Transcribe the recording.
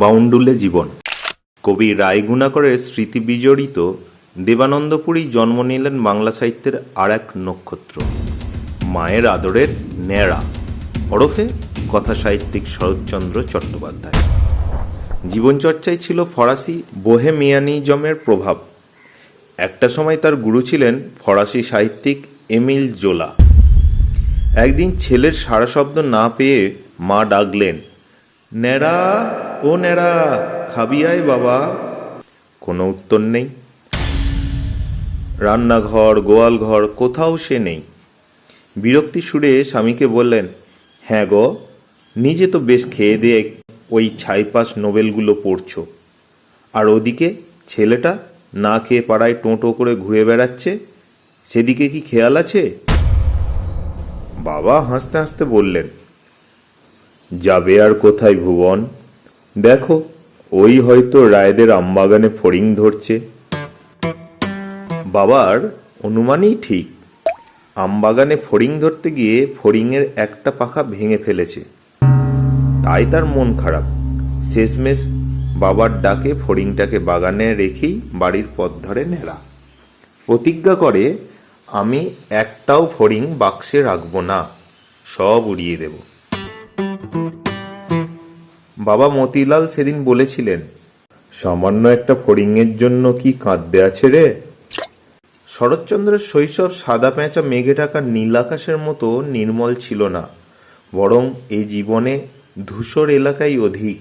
বাউন্ডুলে জীবন। কবি রায়গুণাকরের স্মৃতি বিজড়িত দেবানন্দপুরেই জন্ম নিলেন বাংলা সাহিত্যের আর এক নক্ষত্র, মায়ের আদরের ন্যাড়া, ওরফে কথা সাহিত্যিক শরৎচন্দ্র চট্টোপাধ্যায়। জীবনচর্চায় ছিল ফরাসি বোহেমিয়ানিজমের প্রভাব। একটা সময় তার গুরু ছিলেন ফরাসি সাহিত্যিক এমিল জোলা। একদিন ছেলের সারা শব্দ না পেয়ে মা ডাকলেন, ন্যাড়া ও ন্যাড়া খাবি আয় বাবা। কোনো উত্তর নেই। রান্নাঘর গোয়াল ঘর কোথাও সে নেই। বিরক্তি সুরে স্বামীকে বললেন হ্যাঁ গো, নিজে তো বেশ খেয়ে দিয়ে ওই ছাইপাস নোবেলগুলো পড়ছো। আর ওদিকে ছেলেটা না খেয়ে পাড়ায় টোঁটো করে ঘুরে বেড়াচ্ছে। সেদিকে কি খেয়াল আছে? বাবা হাসতে হাসতে বললেন, যাবে আর কোথায় ভুবন? দেখো, ওই হয়তো রায়দের আমবাগানে ফড়িং ধরছে। বাবার অনুমানই ঠিক। আমবাগানে ফড়িং ধরতে গিয়ে ফড়িংয়ের একটা পাখা ভেঙে ফেলেছে। তাই তার মন খারাপ। শেষমেশ বাবার ডাকে ফড়িংটাকে বাগানে রেখেই বাড়ির পথ ধরে নেড়া। প্রতিজ্ঞা করে, আমি একটাও ফড়িং বাক্সে রাখব না, সব উড়িয়ে দেব। বাবা মতিলাল সেদিন বলেছিলেন, সামান্য একটা ফড়িংয়ের জন্য কি কাঁদবে আছে রে? শরৎচন্দ্রের শৈশব সাদা পেঁচা মেঘে ঢাকা নীল আকাশের মতো নির্মল ছিল না, বরং এই জীবনে ধূসর এলাকাই অধিক।